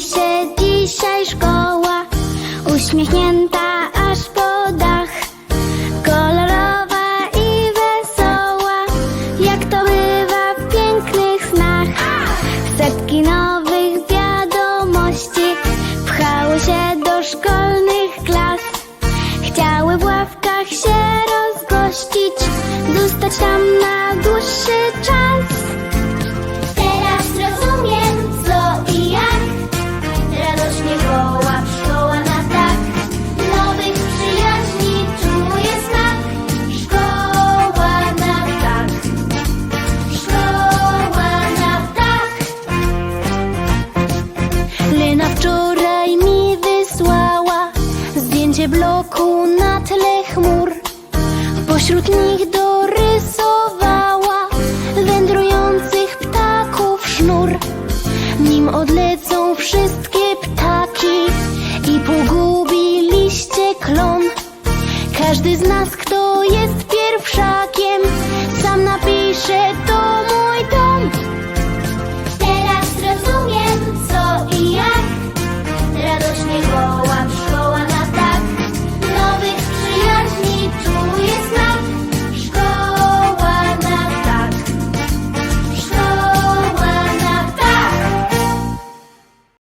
się dzisiaj szkoła, uśmiechnięta aż po dach, kolorowa i wesoła, jak to bywa w pięknych snach. Setki nowych wiadomości pchały się do szkolnych klas, chciały w ławkach się rozgościć, zostać tam na dłuższy czas. Bloku na tle chmur Pośród nich dorysowała wędrujących ptaków sznur. Nim odlecą wszystkie ptaki i pogubi liście klon. Każdy z nas, kto jest pierwszakiem, sam napisze to